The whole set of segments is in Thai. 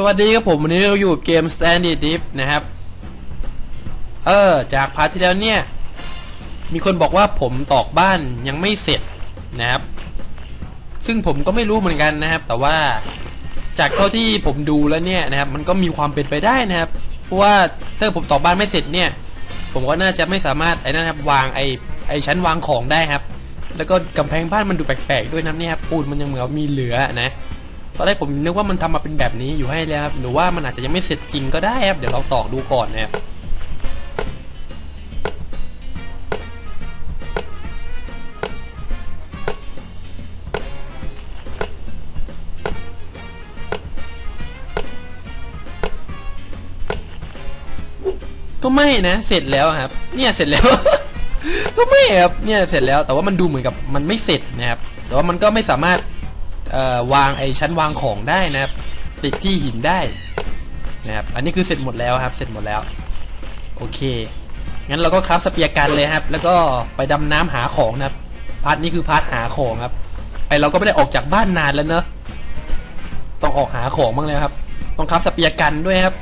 สวัสดีครับผม วันนี้เราอยู่เกม Standard Deep นะครับ เออ จากพาร์ทที่แล้วเนี่ย มีคนบอกว่าผมตอกบ้านยังไม่เสร็จนะครับ ซึ่งผมก็ไม่รู้เหมือนกันนะครับ แต่ว่าจากเท่าที่ผมดูแล้วเนี่ยนะครับ มันก็มีความเป็นไปได้นะครับ เพราะว่าถ้าผมตอกบ้านไม่เสร็จเนี่ย ผมก็น่าจะไม่สามารถไอ้นั่นครับวางไอ้ไอ้ชั้นวางของได้ครับ แล้วก็กำแพงบ้านมันดูแปลกๆด้วยนะเนี่ยครับปูนมันยังเหมือนมีเหลือนะ ตอนแรกผมนึกว่ามันทำมาเป็นแบบนี้อยู่ให้แล้วครับหรือว่ามันอาจจะยังไม่เสร็จจริงก็ได้ครับเดี๋ยวเราตอกดูก่อนนะครับก็ไม่นะ เสร็จแล้วครับ เนี่ยเสร็จแล้ว ก็ไม่ครับเนี่ยเสร็จแล้วแต่ว่ามันดูเหมือนกับมันไม่เสร็จนะครับแต่ว่ามันก็ไม่สามารถ วางไอชั้นวางของได้นะครับ ติดที่หินได้นะครับ อันนี้คือเสร็จหมดแล้วครับ เสร็จหมดแล้ว โอเค งั้นเราก็คราฟสเปียร์กันเลยครับ แล้วก็ไปดำน้ำหาของนะครับ พาร์ทนี้คือพาร์ทหาของครับ ไอเราก็ไม่ได้ออกจากบ้านนานแล้วเนอะ ต้องออกหาของบ้างแล้วครับ ต้องคราฟสเปียร์กันด้วยครับ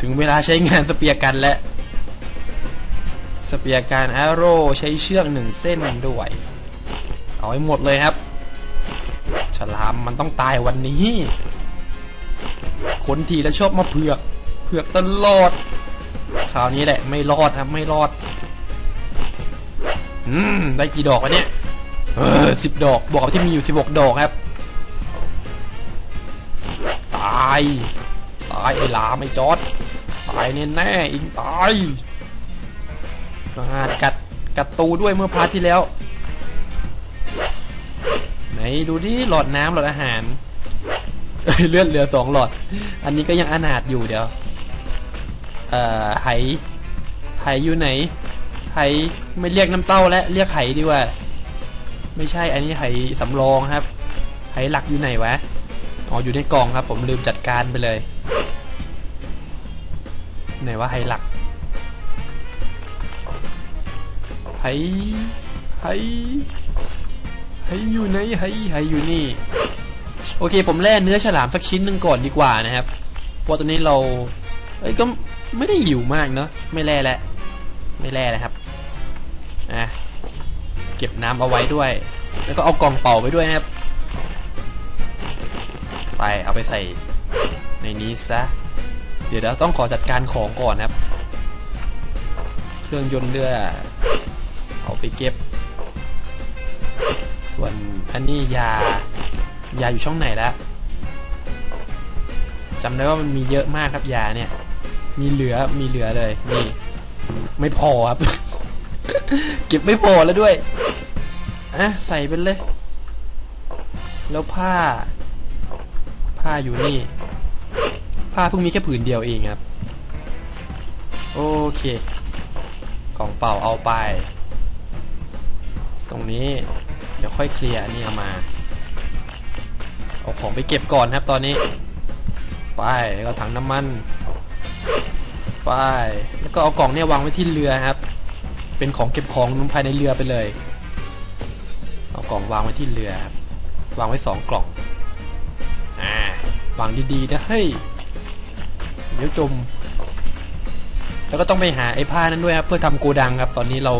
ถึงเวลาใช้งานสเปียร์กันแล้วสเปียร์การแอโร่ใช้เชือกหนึ่งเส้นด้วย เอาให้หมดเลยครับ ฉลามมันต้องตายวันนี้ คนทีแล้วชอบมาเผือก เผือกตลอด คราวนี้แหละไม่รอดครับไม่รอด อืม ได้กี่ดอกวะเนี่ย เออสิบดอกบวกกับที่มีอยู่สิบหกดอกครับ ตาย ตายไอ้หลามไอ้จอดตายแน่แน่ๆอิงตายอากัดกัดตูด้วยเมื่อพาร์ทที่แล้ว ดูดิหลอดน้ำหลอดอาหารเลือดเหลือสองหลอด อันนี้ก็ยังอนาถอยู่เดี๋ยว เอ่อไหไหอยู่ไหนไหไม่เรียกน้ำเต้าแล้วเรียกไหดีกว่า ไม่ใช่อันนี้ไหสำรองครับไหหลักอยู่ไหนวะอ๋ออยู่ในกล่องครับ ผมลืมจัดการไปเลย ไหนว่าไหหลักไหไห ไหอยู่ไหนไหไหอยู่นี่ โอเคผมแล่เนื้อฉลามสักชิ้นหนึ่งก่อนดีกว่านะครับ เพราะตอนนี้เราเอ้ยก็ไม่ได้หิวมากเนาะไม่แล่แล้วไม่แล่แล้วครับอะเก็บน้ำเอาไว้ด้วย แล้วก็เอากล่องเป่าไปด้วยนะครับ ไปเอาไปใส่ในนี้ซะ เดี๋ยวเราต้องขอจัดการของก่อนครับ เครื่องยนต์เรือ เอาไปเก็บ ส่วนอันนี้ยายาอยู่ช่องไหนแล้วจำได้ว่ามันมีเยอะมากครับยาเนี่ย มีเหลือมีเหลือเลยนี่ไม่พอครับ เก็บไม่พอแล้วด้วยอะใส่ไปเลย แล้วผ้า ผ้าอยู่นี่ ผ้าเพิ่งมีแค่ผืนเดียวเองครับ โอเค กล่องเป่าเอาไป ตรงนี้ เดี๋ยวค่อยเคลียร์อันนี้เอามา เอาของไปเก็บก่อนครับตอนนี้ ไปแล้วก็ถังน้ำมัน ไป แล้วก็เอากล่องเนี่ยวางไว้ที่เรือครับ เป็นของเก็บของลงภายในเรือไปเลย เอากล่องวางไว้ที่เรือครับ วางไว้สองกล่อง อ่า วางดีๆนะเฮ้ย เดี๋ยวจม แล้วก็ต้องไปหาไอ้ผ้านั้นด้วยครับ เพื่อทำโกดังครับ ตอนนี้เรา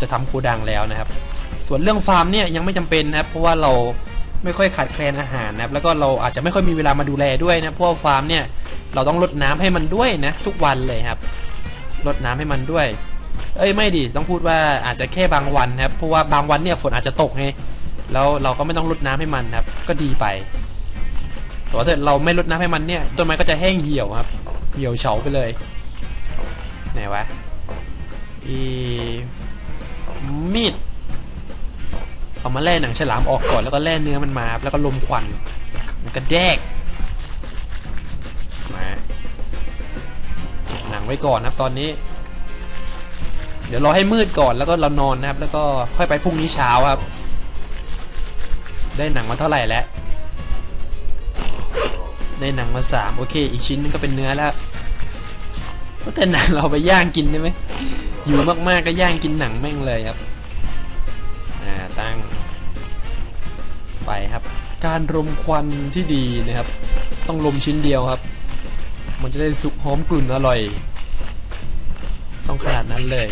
จะทำโกดังแล้วนะครับ ส่วนเรื่องฟาร์มเนี่ยยังไม่จำเป็นนะครับเพราะว่าเราไม่ค่อยขาดแคลนอาหารนะครับแล้วก็เราอาจจะไม่ค่อยมีเวลามาดูแลด้วยนะเพราะว่าฟาร์มเนี่ยเราต้องรดน้ำให้มันด้วยนะทุกวันเลยครับรดน้ำให้มันด้วย เอ้ยไม่ดิต้องพูดว่าอาจจะแค่บางวันนะครับเพราะว่าบางวันเนี่ยฝนอาจจะตกไงแล้วเราก็ไม่ต้องรดน้ำให้มันครับ ก็ดีไปแต่ว่าถ้าเราไม่รดน้ำให้มันเนี่ยต้นไม้ก็จะแห้งเหี่ยวครับ เหี่ยวเฉาไปเลยไหนวะอีมีด เอามาแล่หนังฉลามออกก่อนแล้วก็แล่เนื้อมันมา แล้วก็ลมควันมันก็แดกมาเก็บหนังไว้ก่อนนะครับตอนนี้ เดี๋ยวรอให้มืดก่อนแล้วก็เรานอนนะครับ แล้วก็ค่อยไปพรุ่งนี้เช้าครับ ได้หนังมาเท่าไหร่แล้วได้หนังมาสามโอเค อีกชิ้นนึงก็เป็นเนื้อแล้วก็แต่หนังเราไปย่างกินได้ไหมอยู่มากๆก็ย่างกินหนังแม่งเลยครับ ตั้ง ไปครับ การรมควันที่ดีนะครับ ต้องลมชิ้นเดียวครับ มันจะได้สุกหอมกลุ่นอร่อย ต้องขนาดนั้นเลย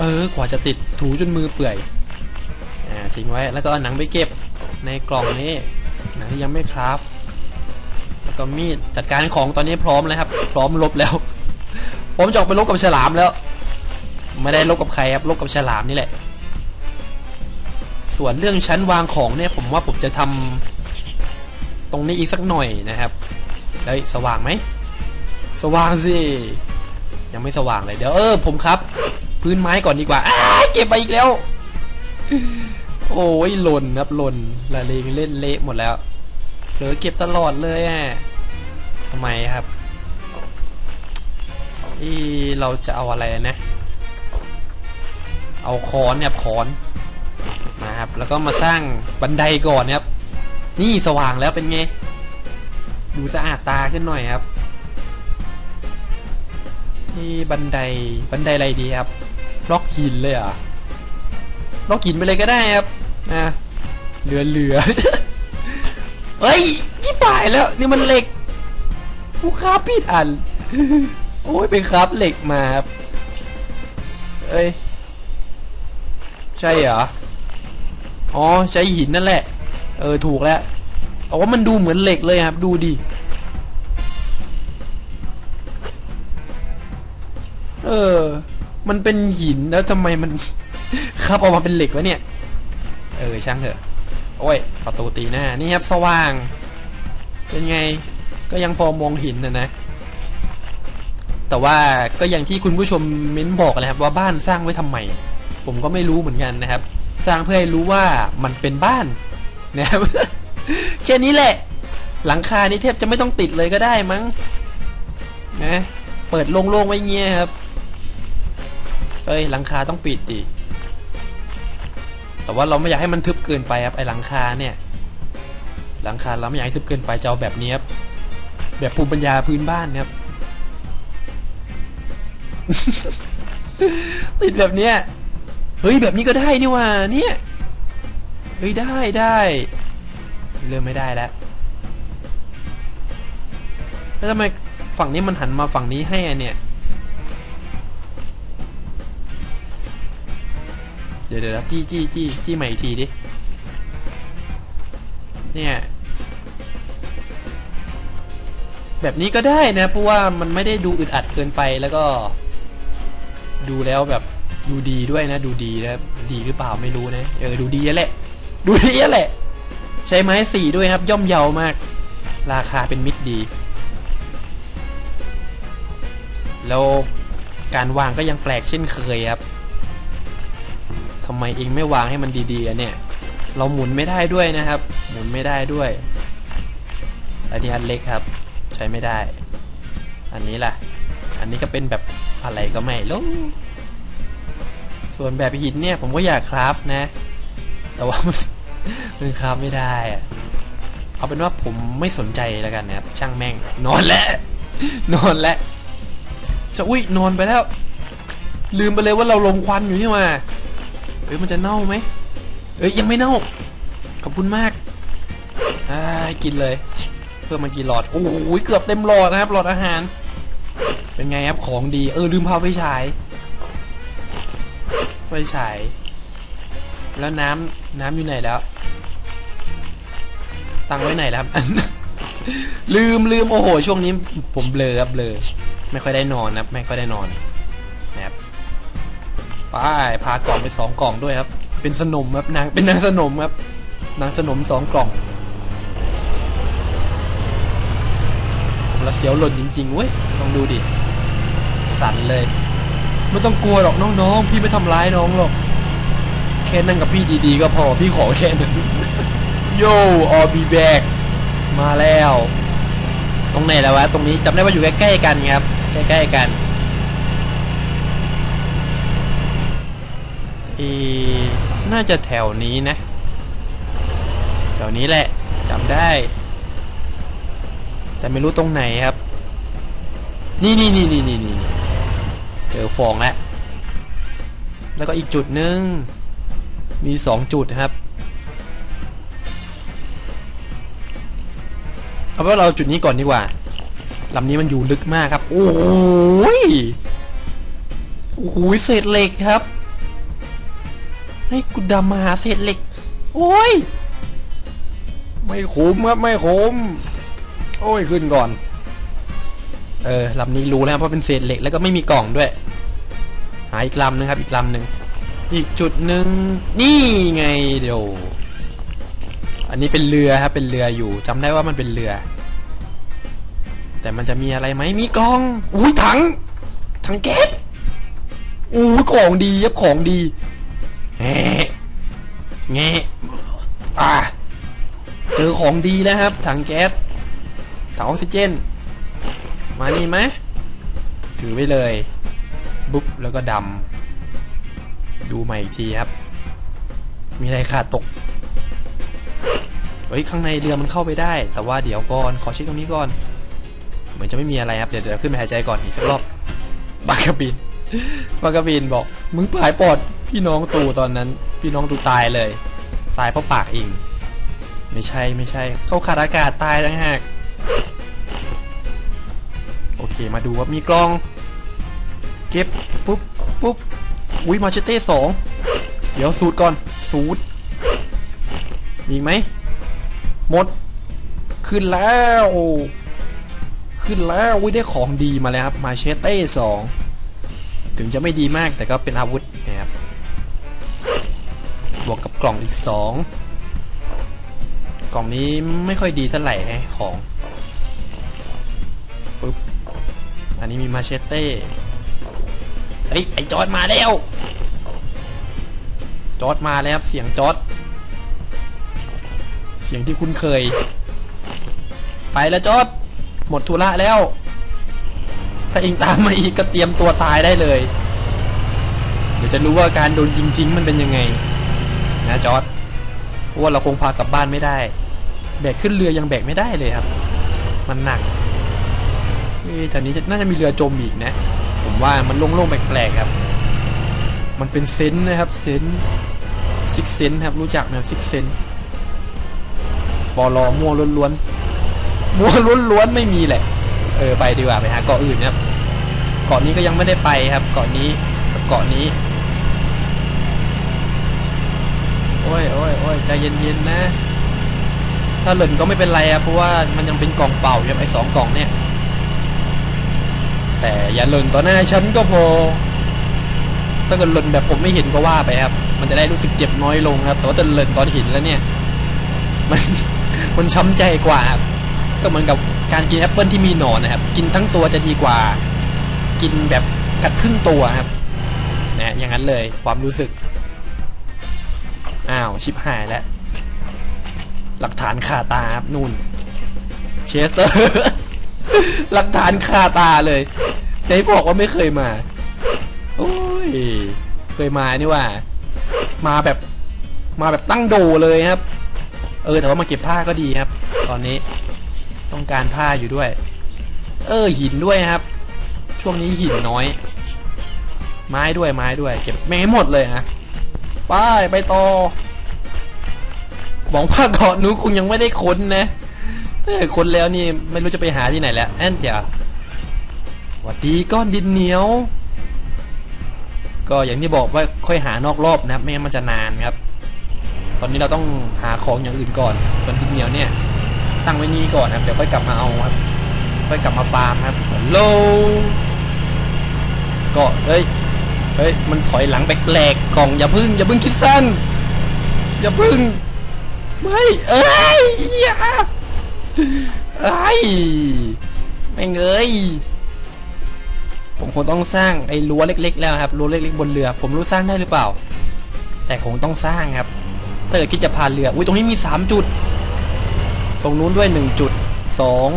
เออกว่าจะติดถูจนมือเปื่อยอ่าทิ้งไว้แล้วก็เอาหนังไปเก็บในกล่องนี้หนังที่ยังไม่คราฟแล้วก็มีดจัดการของตอนนี้พร้อมแล้วครับ พร้อมลบแล้ว ผมจะออกไปลบกับฉลามแล้ว ไม่ได้ลบกับใครครับลบกับฉลามนี่แหละ ส่วนเรื่องชั้นวางของเนี่ยผมว่าผมจะทำตรงนี้อีกสักหน่อยนะครับแล้วสว่างไหม สว่างสิ ยังไม่สว่างเลยเดี๋ยวเออผมครับ พื้นไม้ก่อนดีกว่าอ้าเก็บไปอีกแล้ว โอ้ยหล่นครับหล่นละเลงเล่นเละหมดแล้วเหลือเก็บตลอดเลยอะทำไมครับอีเราจะเอาอะไรนะ เอาค้อนเนี่ยค้อน นะครับ แล้วก็มาสร้างบันไดก่อนนะครับ นี่สว่างแล้วเป็นไง ดูสะอาดตาขึ้นหน่อยครับนี่บันไดบันไดอะไรดีครับบล็อกหินเลยอะบล็อกหินไปเลยก็ได้ครับอะเหลือเหลือเฮ้ยชิบหายแล้วนี่มันเหล็กกูคาบผิดอัน โอ้ยเป็นครับเหล็กมาครับเอ้ย ใช่เหรอ อ๋อใช้หินนั่นแหละ เออถูกแล้วเอาว่ามันดูเหมือนเหล็กเลยครับ ดูดิ เออ มันเป็นหินแล้วทำไมมันครับออกมาเป็นเหล็กวะเนี่ย เออช่างเถอะ โอ้ย ประตูตีหน้า นี่ครับสว่าง เป็นไง ก็ยังพอมองห็นนะนะ แต่ว่าก็อย่างที่คุณผู้ชมเม้นบอกเลยครับว่าบ้านสร้างไว้ทำไม ผมก็ไม่รู้เหมือนกันนะครับ สร้างเพื่อให้รู้ว่ามันเป็นบ้านนะครับแค่นี้แหละ หลังคานี่แทบจะไม่ต้องติดเลยก็ได้มั้งนะเปิดโล่งๆไว้เงี้ยครับเอ้ยหลังคาต้องปิดดิแต่ว่าเราไม่อยากให้มันทึบเกินไปครับไอหลังคาเนี่ย หลังคาเราไม่อยากให้ทึบเกินไปจะเอาแบบนี้ครับแบบภูมิปัญญาพื้นบ้านครับติดแบบเนี้ย เฮ้ยแบบนี้ก็ได้นี่ว่าเนี่ยเฮ้ยได้ได้เริ่มไม่ได้แล้วแล้วทำไมฝั่งนี้มันหันมาฝั่งนี้ให้อะเนี่ยเดี๋ยวเดี๋ยวจี้จี้จี้จี้ใหม่อีกทีดิเนี่ยแบบนี้ก็ได้นะเพราะว่ามันไม่ได้ดูอึดอัดเกินไปแล้วก็ ดูแล้วแบบ ดูดีด้วยนะ ดูดีนะดีหรือเปล่าไม่รู้นะเออดูดีแหละ ดูดีแหละ ใช้ไม้สีด้วยครับ ย่อมเยาวมาก ราคาเป็นมิตรดี แล้วการวางก็ยังแปลกเช่นเคยครับทำไมเองไม่วางให้มันดีๆเนี่ย เราหมุนไม่ได้ด้วยนะครับ หมุนไม่ได้ด้วย อันนี้อันเล็กครับ ใช้ไม่ได้ อันนี้ล่ะ อันนี้ก็เป็นแบบอะไรก็ไม่รู้ ส่วนแบบหินเนี่ยผมก็อยากคราฟนะ แต่ว่ามันมันคราฟไม่ได้อะเอาเป็นว่าผมไม่สนใจแล้วกันนะครับ ช่างแม่ง นอนแล้ว นอนแล้ว จะอุ้ยนอนไปแล้ว ลืมไปเลยว่าเราลมควันอยู่นี่มาเอ้ยมันจะเน่าไหมเอ้ยยังไม่เน่า ขอบคุณมากอ่ากินเลย เพื่อมากินหลอด โอ้โหเกือบเต็มหลอดนะครับหลอดอาหาร เป็นไงครับของดี เออลืมพาไฟฉาย ฟฉาย แล้วน้ำน้ำอยู่ไหนแล้ว ตังไว้ไหนแล้วครับ ลืมลืมโอ้โห ช่วงนี้ผมเบลอครับเบลอ ไม่ค่อยได้นอนนะครับไม่ค่อยได้นอนนะครับไปพากล่องไปสองกล่องด้วยครับ เป็นสนมครับนางเป็นนางสนมครับ นางสนมสองกล่องผมละเสียวหล่นจริงๆเว้ยลองดูดิ สั่นเลย ไม่ต้องกลัวหรอกน้องๆ พี่ไม่ทำร้ายน้องหรอก แค่นั่งกับพี่ดีๆ ก็พอพี่ขอแค่นั้นโย่ออบีแบกมาแล้ว ตรงไหนแล้ววะ ตรงนี้จำได้ว่าอยู่ใกล้ๆกันครับ ใกล้ๆกันอีน่าจะแถวนี้นะ แถวนี้แหละจำได้ แต่ไม่รู้ตรงไหนครับ นี่นี่นี่นี่นี่นี่ เจอฟองแล้ว แล้วก็อีกจุดหนึ่งมีสองจุดครับ เอาว่าเราจุดนี้ก่อนดีกว่าลำนี้มันอยู่ลึกมากครับ โอ้ยโอ้โหเศษเหล็กครับให้กูดำมาหาเศษเหล็ก โอ้ย ไม่คุ้มครับ ไม่คุ้ม โอ้ย ขึ้นก่อน เออลำนี้รู้แล้วเพราะเป็นเศษเหล็กแล้วก็ไม่มีกล่องด้วยาอีกลำนึงครับ อีกลำหนึ่งอีกจุดหนึ่งนี่ไงเดี๋ยวอันนี้เป็นเรือครับเป็นเรืออยู่จำได้ว่ามันเป็นเรือ แต่มันจะมีอะไรไหมมีกองอุ้ยถังถังแก๊สอู้ยของดีครับของดีแงะแงอ่าเจอของดีแล้วครับ ถังแก๊สถังออกซิเจน มานี่ไหมถือไว้เลย บุ๊บแล้วก็ดำดูใหม่อีกทีครับ มีอะไรขาดตกเฮ้ยข้างในเรือมันเข้าไปได้ แต่ว่าเดี๋ยวก่อนขอเช็คตรงนี้ก่อนเหมือนจะไม่มีอะไรครับเดี๋ยวเดี๋ยวขึ้นไปหายใจก่อนอีกสักรอบบากาบินบากาบินบอกมึงผายปอดพี่น้องตูตอนนั้น พี่น้องตูตายเลย ตายเพราะปากเองไม่ใช่ไม่ใช่ เขาขาดอากาศตายต่างหากโอเคมาดูว่ามีกล้อง เก็บปุ๊บปุ๊บอุ้ยมาเชเต้สองเดี๋ยวสูตรก่อนสูตรมีไหมหมด ขึ้นแล้ว ขึ้นแล้วอุ้ยได้ของดีมาแล้วครับมาเชเต้สองถึงจะไม่ดีมากแต่ก็เป็นอาวุธนะครับบวกกับกล่องอีกสองกล่องนี้ไม่ค่อยดีเท่าไหร่ฮะของปึ๊บอันนี้มีมาเชเต้ ฮ้ยไอจอดมาแล้วจอดมาแล้วครับเสียงจอดเสียงที่คุ้นเคย ไปแล้วจอดหมดธุระแล้ว ถ้าเองตามมาอีกก็เตรียมตัวตายได้เลย เดี๋ยวจะรู้ว่าการโดนยิงทิ้งมันเป็นยังไง นะจอดเพราะว่าเราคงพากลับบ้านไม่ได้ แบกขึ้นเรือยังแบกไม่ได้เลยครับ มันหนักเอ๊ะแถวนี้น่าจะมีเรือจมอีกนะ ผมว่ามันโล่งๆแปลกๆครับ มันเป็นเซนนะครับเซนซิกเซนครับรู้จักไหมซิกเซนบอลอมัวล้วนๆมัวล้วนๆไม่มีแหละ เออไปดีกว่าไปหาเกาะอื่นนะครับ เกาะนี้ก็ยังไม่ได้ไปครับ เกาะนี้กับเกาะนี้โอ้ยโอ้ยโอ้ยใจเย็นๆนะ ถ้าหล่นก็ไม่เป็นไรครับเพราะว่ามันยังเป็นกล่องเป่าอยู่ไอ้สองกล่องเนี่ย แต่อย่าหล่นต่อหน้าฉันก็พอ ถ้าเกิดหล่นแบบผมไม่เห็นก็ว่าไปครับ มันจะได้รู้สึกเจ็บน้อยลงครับ แต่ว่าจะหล่นตอนเห็นแล้วเนี่ย มันมันช้ำใจกว่าครับก็เหมือนกับการกินแอปเปิลที่มีหนอนนะครับ กินทั้งตัวจะดีกว่า กินแบบกัดครึ่งตัวครับนะอย่างนั้นเลยความรู้สึก อ้าวชิบหายแล้ว หลักฐานคาตาครับนู่น เชสเตอร์ หลักฐานคาตาเลยไหนบอกว่าไม่เคยมา โอ้ย เคยมานี่ว่า มาแบบ มาแบบตั้งโดเลยครับ เออ แต่ว่ามาเก็บผ้าก็ดีครับ ตอนนี้ ต้องการผ้าอยู่ด้วย เออ หินด้วยครับ ช่วงนี้หินน้อย ไม้ด้วยไม้ด้วย เก็บไม่ให้หมดเลยนะไปไปต่อบอกว่าเกาะนู้นคงยังไม่ได้ค้นนะ เกิดค้นแล้วนี่ไม่รู้จะไปหาที่ไหนแล้วแอนเดียวหวัดดีก้อนดินเหนียว ก็อย่างที่บอกว่าค่อยหานอกรอบนะครับ ไม่งั้นมันจะนานครับ ตอนนี้เราต้องหาของอย่างอื่นก่อน ส่วนดินเหนียวเนี่ย ตั้งไว้นี่ก่อนครับ เดี๋ยวค่อยกลับมาเอาครับ ค่อยกลับมาฟาร์มครับโลก็เอ้ยเฮ้ยมันถอยหลังแปลกๆกล่องอย่าพึ่งอย่าพึ่งคิดสั้นอย่าพึ่งไม่เอ้ยอย่า เอ้ไม่เงยผมคงต้องสร้างไอ้รั้วเล็ก ๆ แล้วครับรั้วเล็กๆบนเรือ ผมรู้สร้างได้หรือเปล่า แต่คงต้องสร้างครับถ้าเกิดคิดจะพาเรืออุ้ยตรงนี้มีสามจุด ตรงนู้นด้วยหนึ่งจุดสอง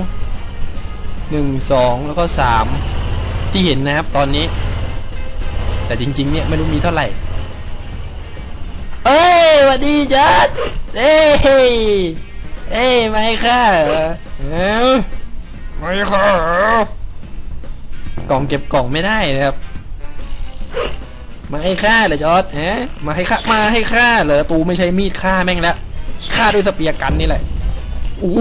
หนึ่งสองแล้วก็สามที่เห็นนะครับตอนนี้ แต่จริง ๆ เนี่ยไม่รู้มีเท่าไหร่ เอ้ยสวัสดีจัดเอ้ย เอ้ยไม่ค่ะเอ้าไม่ค่ะกล่องเก็บกล่องไม่ได้นะครับ มาให้ฆ่าเหรอจอร์ดฮะมาให้ฆ่ามาให้ฆ่าเหรอตูไม่ใช่มีดฆ่าแม่งแล้วฆ่าด้วยสเปียร์กันนี่แหละโอ้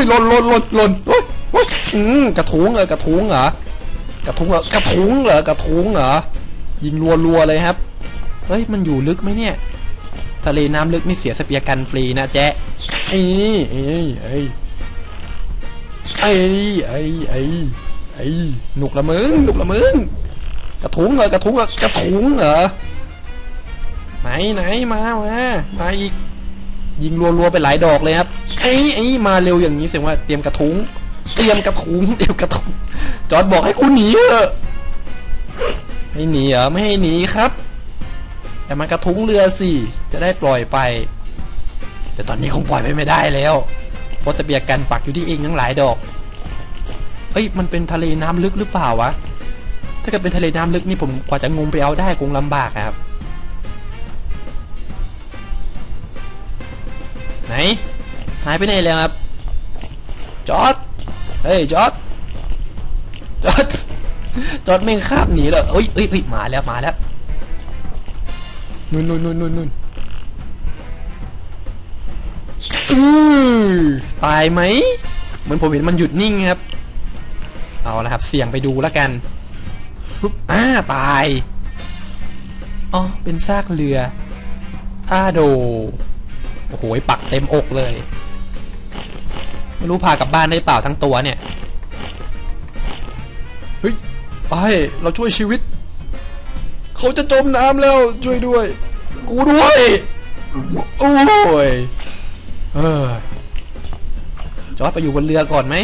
ยหล่นหล่นหล่นหล่นโอ้ยโอ้ยอืมกระทุงเหรอกระทุงเหรอกระทุงเหรอกระทุงเหรอกระทุงเหรอยิงรัวๆเลยครับเฮ้ยมันอยู่ลึกไหมเนี่ย ทะเลน้ำลึกนี่เสียทรัพยากรฟรีนะแจ๊ะ ไอ้ไอ้ไอ้ไอ้ไอ้ไอ้ไอ้หนุกละมึงหนุกละมึงกระทุงเหรอกระทุงเหรอกระทุงเหรอไหนไหนมามามาอีกยิงรัวๆไปหลายดอกเลยครับไอ้ไอ้มาเร็วอย่างนี้แสดงว่าเตรียมกระทุงเตรียมกระทุงเตรียมกระทุงจอดบอกให้คุณหนีเถอะไม่หนีเหรอไม่ให้หนีครับ แต่มันกระทุ้งเรือสิจะได้ปล่อยไป แต่ตอนนี้คงปล่อยไปไม่ได้แล้วเพราะเสบียงกันปักอยู่ที่เองทั้งหลายดอกเฮ้ยมันเป็นทะเลน้ำลึกหรือเปล่าวะ ถ้าเกิดเป็นทะเลน้ำลึกนี่ผมกว่าจะงมไปเอาได้คงลำบากอะครับ ไหนหายไปไหนแล้วครับ จอดเฮ้ยจอดจอดจอดแม่คาบหนีเลยเอ้ยเอ้ยเอ้ยมาแล้วมาแล้วนู่นนู่นนู่นนู่น อือตายไหมเหมือนผมเห็นมันหยุดนิ่งครับ เอาละครับ เสี่ยงไปดูแล้วกันปุ๊บอ้าตายอ๋อเป็นซากเรืออ้าโดโอ้โหปักเต็มอกเลยไม่รู้พากลับบ้านได้เปล่าทั้งตัวเนี่ยเฮ้ยไปเราช่วยชีวิต เขาจะจมน้ำแล้วช่วยด้วย กูด้วย โอ้ย เออจอดไปอยู่บนเรือก่อนไหม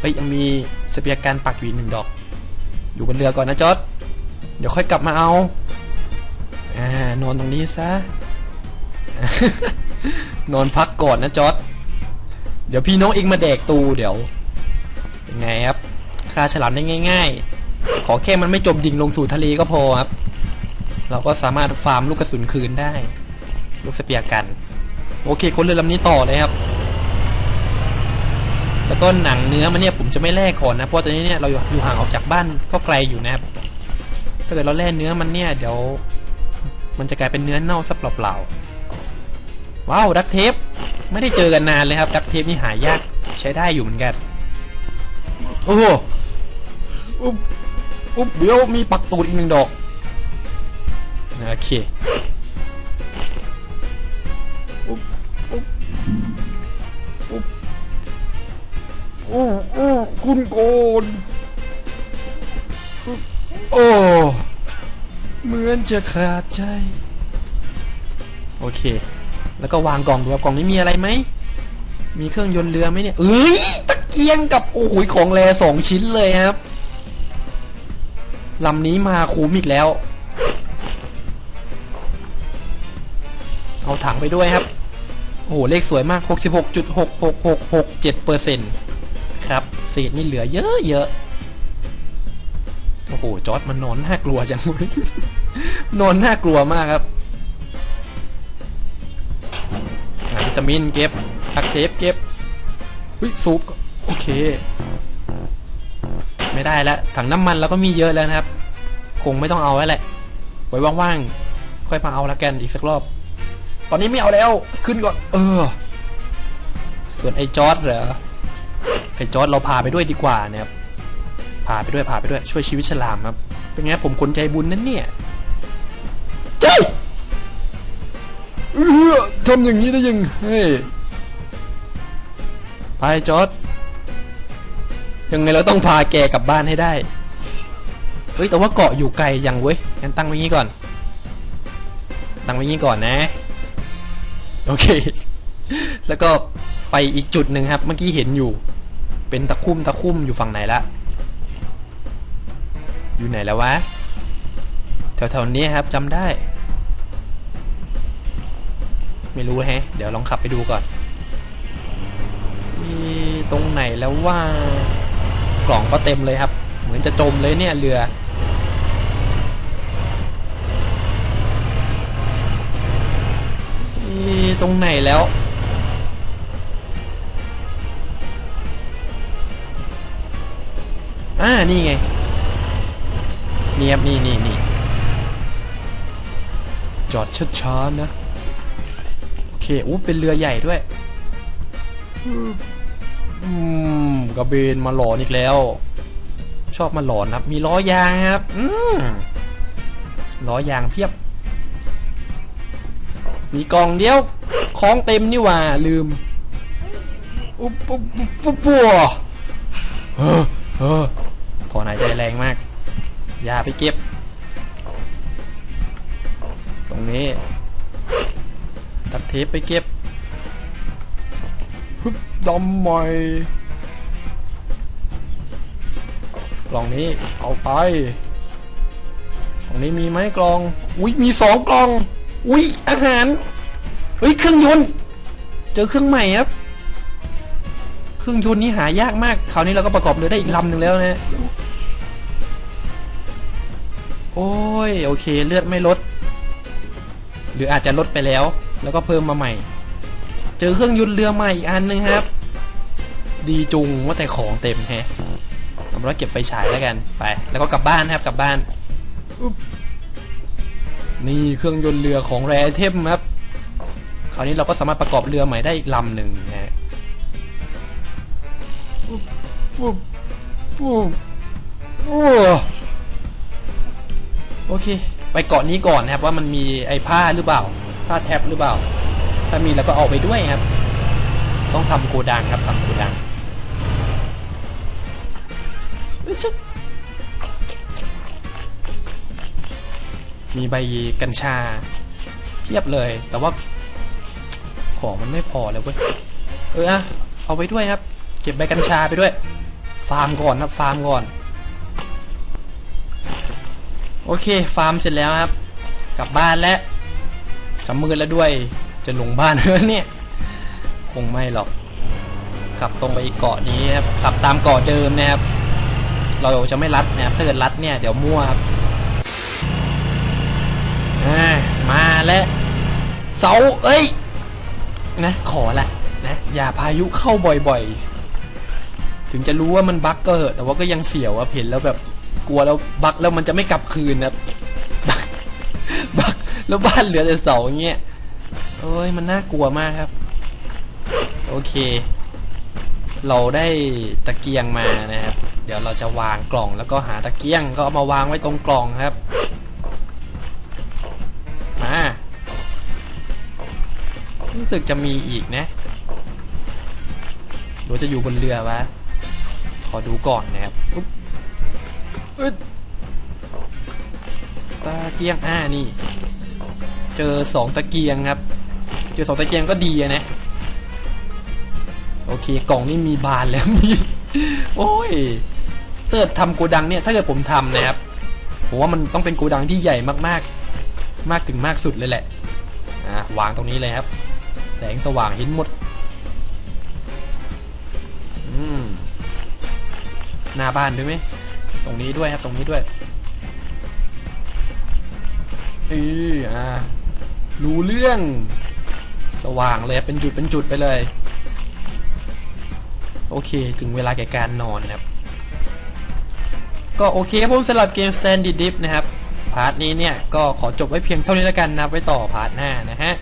ไปยังมีสเปียร์การปักอยู่อีกหนึ่งดอก อยู่บนเรือก่อนนะจอดเดี๋ยวค่อยกลับมาเอาอ่านอนตรงนี้ซะนอนพักก่อนนะจอดเดี๋ยวพี่น้องเองมาแดกตูเดี๋ยวเป็นไงครับฆ่าฉลามได้ง่าย ๆ ขอแค่มันไม่จมดิ่งลงสู่ทะเลก็พอครับ เราก็สามารถฟาร์มลูกกระสุนคืนได้ ลูกสเปียร์กัน โอเคค้นเรือลำนี้ต่อเลยครับ แล้วก็หนังเนื้อมันเนี่ยผมจะไม่แลกก่อนนะเพราะตอนนี้เนี่ยเราอยู่ห่างออกจากบ้านก็ไกลอยู่นะครับถ้าเกิดเราแล่เนื้อมันเนี่ยเดี๋ยว มันจะกลายเป็นเนื้อเน่าซะเปล่าๆว้าวดักเทปไม่ได้เจอกันนานเลยครับดักเทปนี่หายากใช้ได้อยู่เหมือนกันโอ้โหอุ๊บอุ๊บเดี๋ยวมีปักตูดอีกหนึ่งดอกโอเค คุณโกนอุ๊บโอ้ เหมือนจะขาดใจ โอเค แล้วก็วางกล่องดูว่ากล่องนี้มีอะไรไหม มีเครื่องยนต์เรือไหมเนี่ย เอ้ย ตะเกียงกับ โอ้โหของแรสองชิ้นเลยครับลำนี้มาคุ้มอีกแล้ว เอาถังไปด้วยครับ โอ้โห เลขสวยมาก 66.6667เปอร์เซ็นต์ ครับเศษนี่เหลือเยอะเยอะโอ้โหจอร์ดมันนอนน่ากลัวจังนอนน่ากลัวมากครับวิตามินเก็บทักเทปเก็บวิซุปโอเค ไม่ได้แล้วถังน้ำมันเราก็มีเยอะแล้วนะครับ คงไม่ต้องเอาแล้วแหละ ไว้ว่างๆ ค่อยมาเอาละกันอีกสักรอบ ตอนนี้ไม่เอาแล้ว ขึ้นก่อน เออ ส่วนไอ้จอร์ดเหรอ ไอ้จอร์ดเราพาไปด้วยดีกว่านะครับพาไปด้วยพาไปด้วยช่วยชีวิตฉลามครับ เป็นไงผมคนใจบุญนั่นเนี่ยเจ้ยเออทำอย่างนี้ได้ยังเฮ้ยไปจอร์ดยังไงเราต้องพาแกกลับบ้านให้ได้เฮ้ยแต่ว่าเกาะอยู่ไกลยังเว้ยงั้นตั้งไว้งี้ก่อน ตั้งไว้งี้ก่อนนะ โอเค แล้วก็ไปอีกจุดหนึ่งครับ เมื่อกี้เห็นอยู่ เป็นตะคุ่มตะคุ่มอยู่ฝั่งไหนละ อยู่ไหนแล้ววะ แถวๆนี้ครับจำได้ ไม่รู้แฮะ เดี๋ยวลองขับไปดูก่อน มีตรงไหนแล้วว่ากล่องก็เต็มเลยครับ เหมือนจะจมเลยเนี่ยเรือมีตรงไหนแล้ว อ่านี่ไงนี่ครับนี่นี่นี่จอดช้าๆนะโอเคอู้เป็นเรือใหญ่ด้วยอืมกระเบนมาหลอนอีกแล้ว ชอบมาหลอนครับ มีล้อยางครับ อืมล้อยางเพียบ มีกล่องเดียวของเต็มนี่ว่าลืม อุ๊บปุ๊บปุ๊บปุ๊บปัวเออเออ ถอนหายใจแรงมาก อย่าไปเก็บ ตรงนี้ ตัดเทปไปเก็บฮึบดอมใหม่กล่องนี้เอาไป ตรงนี้มีไหมกล่อง อุ้ยมีสองกล่อง อุ้ยอาหาร เฮ้ยเครื่องยนต์ เจอเครื่องใหม่ครับ เครื่องยนต์นี่หายากมาก คราวนี้เราก็ประกอบเรือได้อีกลำหนึ่งแล้วนะ โอ้ยโอเคเลือดไม่ลด หรืออาจจะลดไปแล้ว แล้วก็เพิ่มมาใหม่ เจอเครื่องยนต์เรือใหม่อีกอันหนึงครับ ดีจุงว่าแต่ของเต็มแฮะเอาเป็นว่าเก็บไฟฉายแล้วกันไป แล้วก็กลับบ้านครับกลับบ้านนี่เครื่องยนต์เรือของแรเทมครับคราวนี้เราก็สามารถประกอบเรือใหม่ได้อีกลำหนึ่งนะฮะปุ๊บปุ๊บปุ๊บปุ๊บ โอเค ไปเกาะนี้ก่อนนะครับว่ามันมีไอ้ผ้าหรือเปล่า ผ้าแท็บหรือเปล่า ถ้ามีเราก็เอาไปด้วยครับ ต้องทำโกดังครับทำโกดังเอ้ยชิดมีใบกัญชาเพียบเลย แต่ว่าของมันไม่พอเลยเว้ย เอออะเอาไปด้วยครับ เก็บใบกัญชาไปด้วย ฟาร์มก่อนครับ ฟาร์มก่อน โอเค ฟาร์มเสร็จแล้วครับ กลับบ้านแล้วจะมืดแล้วด้วย จะลงบ้านเฮ้เนี่ย คงไม่หรอก ขับตรงไปเกาะนี้ครับ ขับตามเกาะเดิมนะครับ เราจะไม่ลัดนะครับ ถ้าเกิดลัดเนี่ย เดี๋ยวมั่วครับมาแล้วเสาเอ้ย นะ ขอละนะ อย่าพายุเข้าบ่อยๆ ถึงจะรู้ว่ามันบั๊กก็เหอะ แต่ว่าก็ยังเสียวอะเห็นแล้วแบบ กลัวแล้วบักแล้วมันจะไม่กลับคืนนะบักบักแล้วบ้านเหลือแต่เสาเงี้ยโอ้ยมันน่ากลัวมากครับ โอเค เราได้ตะเกียงมานะครับ เดี๋ยวเราจะวางกล่องแล้วก็หาตะเกียงก็เอามาวางไว้ตรงกล่องครับมารู้สึกจะมีอีกนะหรือจะอยู่บนเรือวะขอดูก่อนนะครับ อึดตะเกียงอ่านี่ เจอสองตะเกียงครับ เจอสองตะเกียงก็ดีนะ โอเคกล่องนี่มีบานแล้วมีโอ้ยถ้าเกิดทำโกดังเนี่ย ถ้าเกิดผมทำนะครับผมว่ามันต้องเป็นโกดังที่ใหญ่มากๆ มากถึงมากสุดเลยแหละอะวางตรงนี้เลยครับ แสงสว่างเห็นหมดอืมหน้าบ้านด้วยไหม ตรงนี้ด้วยครับตรงนี้ด้วยอืออ่ารู้เรื่อง สว่างเลยเป็นจุดเป็นจุดไปเลย โอเคถึงเวลาแก่การนอนครับ ก็โอเคครับผมสำหรับเกม Stand Deep นะครับ พาร์ทนี้เนี่ย ก็ขอจบไว้เพียงเท่านี้แล้วกันนะ ไว้ต่อพาร์ทหน้านะฮะ